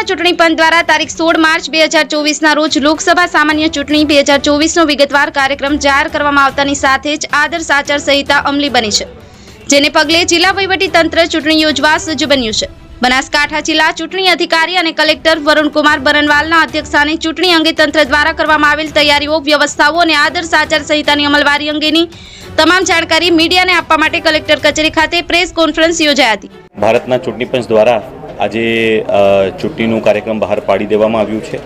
ભારતના ચૂંટણી પંચ દ્વારા તારીખ સોળ માર્ચ બે હજાર ચોવીસના રોજ લોકસભા સામાન્ય ચૂંટણી બે હજાર ચોવીસનો વિગતવાર કાર્યક્રમ જાહેર કરવામાં આવતાની સાથે જ આદર્શ આચાર સંહિતા અમલી બની છે, જેને પગલે જિલ્લા તંત્ર ચૂંટણી યોજવા સજ્જ બન્યું છે. બનાસકાંઠા જિલ્લા ચૂંટણી અધિકારી અને કલેક્ટર વરુણકુમાર બરનવાલના અધ્યક્ષસ્થાને ચૂંટણી અંગે તંત્ર દ્વારા કરવામાં આવેલ તૈયારીઓ, વ્યવસ્થાઓ અને આદર્શ આચાર સંહિતાની અમલવારી અંગેની તમામ જાણકારી મીડિયાને આપવા માટે કલેક્ટર કચેરી ખાતે પ્રેસ કોન્ફરન્સ યોજાઈ હતી. ભારતના ચૂંટણી પંચ દ્વારા આજે ચૂંટણીનું કાર્યક્રમ બહાર પાડી દેવામાં આવ્યું છે.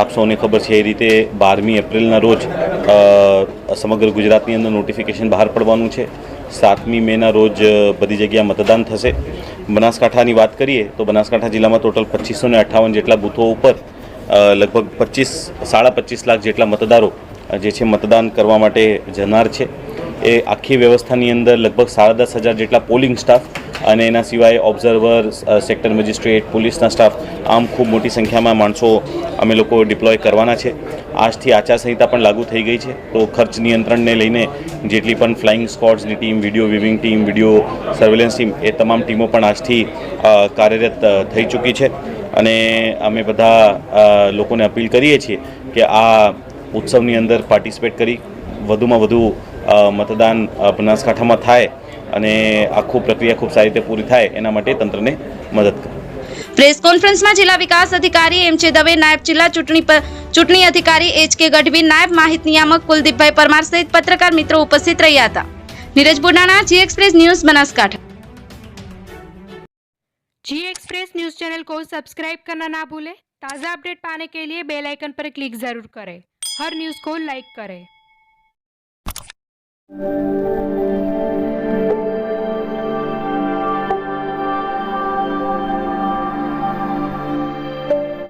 આપ સૌને ખબર છે એ રીતે બારમી એપ્રિલના રોજ સમગ્ર ગુજરાતની અંદર નોટિફિકેશન બહાર પડવાનું છે. સાતમી મેના રોજ બધી જગ્યાએ મતદાન થશે. બનાસકાંઠાની વાત કરીએ તો બનાસકાંઠા જિલ્લામાં ટોટલ પચીસો ને અઠ્ઠાવન જેટલા બૂથો ઉપર લગભગ પચીસ, સાડા પચીસ લાખ જેટલા મતદારો જે છે મતદાન કરવા માટે જનાર છે. એ આખી વ્યવસ્થાની અંદર લગભગ સાડા દસ હજાર જેટલા પોલિંગ સ્ટાફ અને એના સિવાય ઓબ્ઝર્વર સેક્ટર મેજિસ્ટ્રેટ, પોલીસના સ્ટાફ, આમ ખૂબ મોટી સંખ્યામાં માણસો અમે લોકો ડિપ્લોય કરવાના છે. આજથી આચારસંહિતા પણ લાગુ થઈ ગઈ છે. તો ખર્ચ નિયંત્રણને લઈને જેટલી પણ flying સ્કોડ્સની team, video viewing team, video surveillance team, એ તમામ ટીમો પણ આજથી કાર્યરત થઈ ચૂકી છે. અને અમે બધા લોકોને અપીલ કરીએ છીએ કે આ ઉત્સવની અંદર પાર્ટિસિપેટ કરી, વધુમાં વધુ મતદાન અ, બનાસકાંઠામાં થાય અને આખું પ્રક્રિયા ખૂબ સારી રીતે પૂરી થાય એના માટે તંત્રને મદદ કરે પ્રેસ કોન્ફરન્સમાં જિલ્લા વિકાસ અધિકારી એમ છે દવે નાયબ જિલ્લા ચૂંટણી પ- ચૂંટણી અધિકારી એચ કે ગઢવી નાયબ માહિતી નિયામક કુલદીપભાઈ પરમાર સહિત પત્રકાર મિત્રો ઉપસ્થિત રહ્યા હતા Neeraj Budana G Express News Banaskantha G Express News channel को सब्सक्राइब करना ना भूलें ताज़ा अपडेट पाने के लिए बेल आइकन पर क्लिक जरूर करें हर न्यूज़ को लाइक करें Thank you.